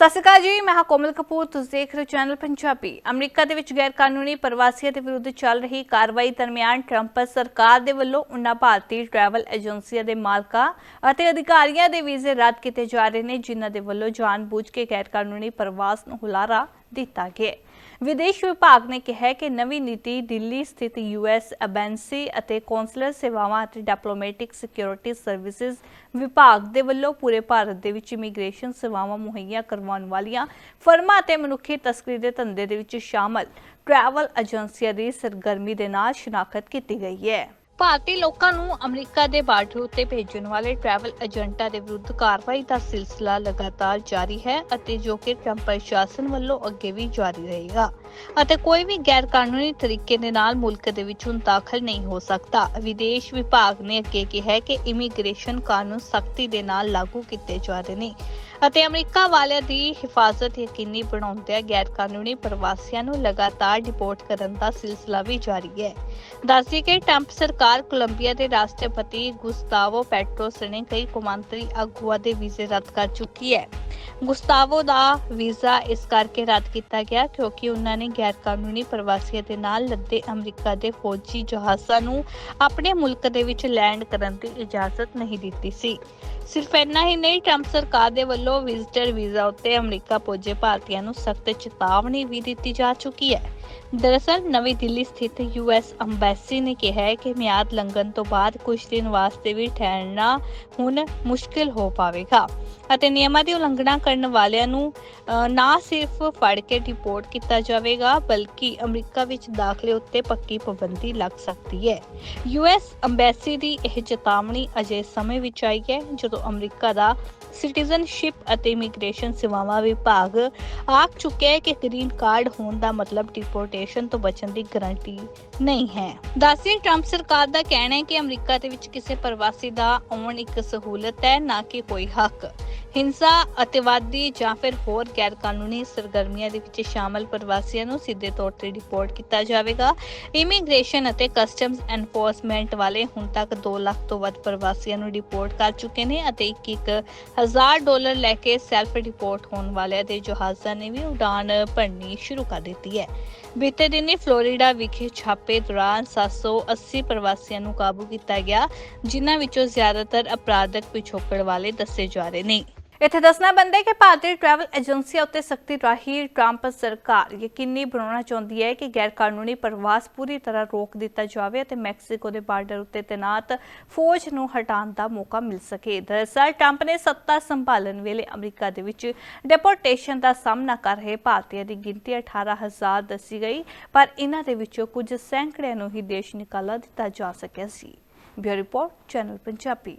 ਸਤਿ ਸ਼੍ਰੀ ਅਕਾਲ ਜੀ, ਮੈਂ ਹਾਂ ਕੋਮਲ ਕਪੂਰ, ਤੁਸੀਂ ਦੇਖ ਰਹੇ ਹੋ ਚੈਨਲ ਪੰਜਾਬੀ। ਅਮਰੀਕਾ ਦੇ ਵਿੱਚ ਗੈਰ ਕਾਨੂੰਨੀ ਪ੍ਰਵਾਸੀਆਂ ਦੇ ਵਿਰੁੱਧ ਚੱਲ ਰਹੀ ਕਾਰਵਾਈ ਦਰਮਿਆਨ ਟਰੰਪ ਸਰਕਾਰ ਦੇ ਵੱਲੋਂ ਉਨ੍ਹਾਂ ਭਾਰਤੀ ਟਰੈਵਲ ਏਜੰਸੀਆਂ ਦੇ ਮਾਲਕਾਂ ਅਤੇ ਅਧਿਕਾਰੀਆਂ ਦੇ ਵੀਜ਼ੇ ਰੱਦ ਕੀਤੇ ਜਾ ਰਹੇ ਨੇ, ਜਿਨ੍ਹਾਂ ਦੇ ਵੱਲੋਂ ਜਾਣਬੁੱਝ ਕੇ ਗੈਰ ਕਾਨੂੰਨੀ ਪ੍ਰਵਾਸ ਨੂੰ ਹੁਲਾਰਾ ਦਿੱਤਾ ਗਿਆ। ਵਿਦੇਸ਼ ਵਿਭਾਗ ਨੇ ਕਿਹਾ ਕਿ ਨਵੀਂ ਨੀਤੀ ਦਿੱਲੀ ਸਥਿਤ ਯੂਐਸ ਐਮਬੈਸੀ ਅਤੇ ਕੌਂਸਲਰ ਸੇਵਾਵਾਂ ਅਤੇ ਡਿਪਲੋਮੈਟਿਕ ਸਿਕਿਉਰਿਟੀ ਸਰਵਿਸਿਜ਼ ਵਿਭਾਗ ਦੇ ਵੱਲੋਂ ਪੂਰੇ ਭਾਰਤ ਦੇ ਵਿੱਚ ਇਮੀਗ੍ਰੇਸ਼ਨ ਸੇਵਾਵਾਂ ਮੁਹੱਈਆ ਕਰਵਾਉਣ ਵਾਲੀਆਂ ਫਰਮਾਂ ਅਤੇ ਮਨੁੱਖੀ ਤਸਕਰੀ ਦੇ ਧੰਦੇ ਦੇ ਵਿੱਚ ਸ਼ਾਮਲ ਟਰੈਵਲ ਏਜੰਸੀਆਂ ਦੀ ਸਰਗਰਮੀ ਦੇ ਨਾਲ ਸ਼ਨਾਖਤ ਕੀਤੀ ਗਈ ਹੈ। ਭਾਰਤੀ ਲੋਕਾਂ ਨੂੰ ਅਮਰੀਕਾ ਦੇ ਬਾਰਡਰ ਉੱਤੇ ਭੇਜਣ ਵਾਲੇ ਟਰੈਵਲ ਏਜੰਟਾਂ ਦੇ ਵਿਰੁੱਧ ਕਾਰਵਾਈ ਦਾ ਸਿਲਸਿਲਾ ਲਗਾਤਾਰ ਜਾਰੀ ਹੈ ਅਤੇ ਜੋ ਕਿ ਟਰੰਪ ਪ੍ਰਸ਼ਾਸਨ ਵੱਲੋਂ ਅੱਗੇ ਵੀ ਜਾਰੀ ਰਹੇਗਾ। ਅਤੇ ਕੋਈ ਵੀ ਗੈਰ ਕਾਨੂੰਨੀ ਤਰੀਕੇ ਦੇ ਨਾਲ ਮੁਲਕ ਦੇ ਵਿੱਚ ਹੁਣ ਦਾਖਲ ਨਹੀਂ ਹੋ ਸਕਦਾ। ਵਿਦੇਸ਼ ਵਿਭਾਗ ਨੇ ਅੱਗੇ ਕਿਹਾ ਕਿ ਇਮੀਗ੍ਰੇਸ਼ਨ ਕਾਨੂੰਨ ਸਖਤੀ ਦੇ ਨਾਲ ਲਾਗੂ ਕੀਤੇ ਜਾ ਰਹੇ ਨੇ। ਅਤੇ ਅਮਰੀਕਾ ਵਾਲਿਆਂ ਦੀ ਹਿਫਾਜ਼ਤ ਯਕੀਨੀ ਬਣਾਉਂਦਿਆਂ ਗੈਰ ਕਾਨੂੰਨੀ ਪ੍ਰਵਾਸੀਆਂ ਨੂੰ ਲਗਾਤਾਰ ਡਿਪੋਰਟ ਕਰਨ ਦਾ ਸਿਲਸਿਲਾ ਵੀ ਜਾਰੀ ਹੈ। ਦੱਸਦੀ ਕਿ ਟਰੰਪ ਸਰਕਾਰ ਕੋਲੰਬੀਆ ਦੇ ਰਾਸ਼ਟਰਪਤੀ ਗੁਸਤਾਵੋ ਪੈਟਰੋ ਸਣੇ ਕਈ ਕੌਮਾਂਤਰੀ ਆਗੂਆਂ ਦੇ ਵੀਜ਼ੇ ਰੱਦ ਕਰ ਚੁੱਕੀ ਹੈ। ਗੁਸਤਾਵੋ ਦਾ ਵੀਜ਼ਾ ਇਸ ਕਰਕੇ ਰੱਦ ਕੀਤਾ ਗਿਆ ਕਿਉਂਕਿ ਉਹਨਾਂ ਨੇ ਗੈਰ ਕਾਨੂੰਨੀ ਪ੍ਰਵਾਸੀਆਂ ਦੇ ਨਾਲ ਲੱਦੇ ਅਮਰੀਕਾ ਦੇ ਫੌਜੀ ਜਹਾਜ਼ਾਂ ਨੂੰ ਆਪਣੇ ਮੁਲਕ ਦੇ ਵਿੱਚ ਲੈਂਡ ਕਰਨ ਦੀ ਇਜਾਜ਼ਤ ਨਹੀਂ ਦਿੱਤੀ ਸੀ। ਸਿਰਫ ਇੰਨਾ ਹੀ ਨਹੀਂ, ਟਰੰਪ ਸਰਕਾਰ ਦੇ ਵੱਲੋਂ ਵਿਜ਼ਟਰ ਵੀਜ਼ਾ ਉੱਤੇ ਅਮਰੀਕਾ ਪਹੁੰਚੇ ਭਾਰਤੀਆਂ ਨੂੰ ਸਖਤ ਚੇਤਾਵਨੀ ਵੀ ਦਿੱਤੀ ਜਾ ਚੁੱਕੀ ਹੈ। ਦਰਅਸਲ, ਨਵੀਂ ਦਿੱਲੀ ਸਥਿਤ ਯੂਐਸ ਅੰਬੈਸੀ ਨੇ ਕਿਹਾ ਹੈ ਕਿ ਮਿਆਦ ਲੰਘਣ ਤੋਂ ਬਾਅਦ ਕੁਝ ਦਿਨ ਵਾਸਤੇ ਵੀ ਠਹਿਰਨਾ ਹੁਣ ਮੁਸ਼ਕਿਲ ਹੋ ਪਾਵੇਗਾ ਅਤੇ ਨਿਯਮਾਂ ਦੀ ਉਲੰਘਣਾ ਕਰਨ ਵਾਲਿਆਂ ਨੂੰ ਨਾ ਸਿਰਫ ਫੜ ਕੇ ਡਿਪੋਰਟ ਕੀਤਾ ਜਾਵੇਗਾ, ਬਲਕਿ ਅਮਰੀਕਾ ਵਿੱਚ ਦਾਖਲੇ ਉੱਤੇ ਪੱਕੀ ਪਾਬੰਦੀ ਲੱਗ ਸਕਦੀ ਹੈ। ਯੂਐਸ ਅੰਬੈਸੀ ਦੀ ਇਹ ਚੇਤਾਵਨੀ ਅਜੇ ਸਮੇਂ ਵਿੱਚ ਆਈ ਹੈ, ਜਦੋਂ ਅਮਰੀਕਾ ਦਾ ਸਿਟੀਜ਼ਨਸ਼ਿਪ ਅਤੇ ਇਮੀਗ੍ਰੇਸ਼ਨ ਸੇਵਾਵਾਂ ਵਿਭਾਗ ਆਖ ਚੁੱਕਿਆ ਹੈ ਕਿ ਗ੍ਰੀਨ ਕਾਰਡ ਹੋਣ ਦਾ ਮਤਲਬ ਡਿਪੋਰਟੇਸ਼ਨ ਤੋਂ ਬਚਣ ਦੀ ਗਾਰੰਟੀ ਨਹੀਂ ਹੈ। ਦੱਸੀ ਟਰੰਪ ਸਰਕਾਰ ਦਾ ਕਹਿਣਾ ਹੈ ਕਿ ਅਮਰੀਕਾ ਦੇ ਵਿੱਚ ਕਿਸੇ ਪ੍ਰਵਾਸੀ ਦਾ ਆਉਣ ਇੱਕ ਸਹੂਲਤ ਹੈ, ਨਾ ਕਿ ਕੋਈ ਹੱਕ। ਹਿੰਸਾ, ਅਤਿਵਾਦੀ ਜਾਂ ਫਿਰ ਹੋਰ ਗੈਰ ਕਾਨੂੰਨੀ ਸਰਗਰਮੀਆਂ ਦੇ ਵਿੱਚ ਸ਼ਾਮਲ ਪ੍ਰਵਾਸੀਆਂ ਨੂੰ ਸਿੱਧੇ ਤੌਰ ਤੇ ਰਿਪੋਰਟ ਕੀਤਾ ਜਾਵੇਗਾ। ਇਮੀਗ੍ਰੇਸ਼ਨ ਅਤੇ ਕਸਟਮਸ ਐਨਫੋਰਸਮੈਂਟ ਵਾਲੇ ਹੁਣ ਤੱਕ 2 ਲੱਖ ਤੋਂ ਵੱਧ ਪ੍ਰਵਾਸੀਆਂ ਨੂੰ ਰਿਪੋਰਟ ਕਰ ਚੁੱਕੇ ਨੇ ਅਤੇ ਇੱਕ ਇੱਕ ਹਜ਼ਾਰ ਡਾਲਰ ਲੈ ਕੇ ਸੈਲਫ ਰਿਪੋਰਟ ਹੋਣ ਵਾਲਿਆਂ ਦੇ ਜਹਾਜ਼ਾਂ ਨੇ ਵੀ ਉਡਾਨ ਭਰਨੀ ਸ਼ੁਰੂ ਕਰ ਦਿੱਤੀ ਹੈ। ਬੀਤੇ ਦਿਨੀ ਫਲੋਰੀਡਾ ਵਿਖੇ ਛਾਪੇ ਦੌਰਾਨ 780 ਪ੍ਰਵਾਸੀਆਂ ਨੂੰ ਕਾਬੂ ਕੀਤਾ ਗਿਆ, ਜਿਨ੍ਹਾਂ ਵਿੱਚੋਂ ਜ਼ਿਆਦਾਤਰ ਅਪਰਾਧਕ ਪਿਛੋਕੜ ਵਾਲੇ ਦੱਸੇ ਜਾ ਰਹੇ ਨੇ। ਇੱਥੇ ਦੱਸਣਾ ਬੰਦਾ ਕਿ ਭਾਰਤੀ ਟਰੈਵਲ ਏਜੰਸੀਆਂ ਉੱਤੇ ਸਖਤੀ ਰਾਹੀਂ ਟਰੰਪ ਸਰਕਾਰ ਯਕੀਨੀ ਬਣਾਉਣਾ ਚਾਹੁੰਦੀ ਹੈ ਕਿ ਗੈਰ ਕਾਨੂੰਨੀ ਪ੍ਰਵਾਸ ਪੂਰੀ ਤਰ੍ਹਾਂ ਰੋਕ ਦਿੱਤਾ ਜਾਵੇ ਅਤੇ ਮੈਕਸੀਕੋ ਦੇ ਬਾਰਡਰ ਉੱਤੇ ਤੈਨਾਤ ਫੌਜ ਨੂੰ ਹਟਾਉਣ ਦਾ ਮੌਕਾ ਮਿਲ ਸਕੇ। ਦਰਅਸਲ ਟਰੰਪ ਨੇ ਸੱਤਾ ਸੰਭਾਲਣ ਵੇਲੇ ਅਮਰੀਕਾ ਦੇ ਵਿੱਚ ਡਿਪੋਰਟੇਸ਼ਨ ਦਾ ਸਾਹਮਣਾ ਕਰ ਰਹੇ ਭਾਰਤੀਆਂ ਦੀ ਗਿਣਤੀ 18000 ਦੱਸੀ ਗਈ, ਪਰ ਇਹਨਾਂ ਦੇ ਵਿੱਚੋਂ ਕੁਝ ਸੈਂਕੜਿਆਂ ਨੂੰ ਹੀ ਦੇਸ਼ ਨਿਕਾਲਾ ਦਿੱਤਾ ਜਾ ਸਕਿਆ ਸੀ। Bureau report, channel Punjabi.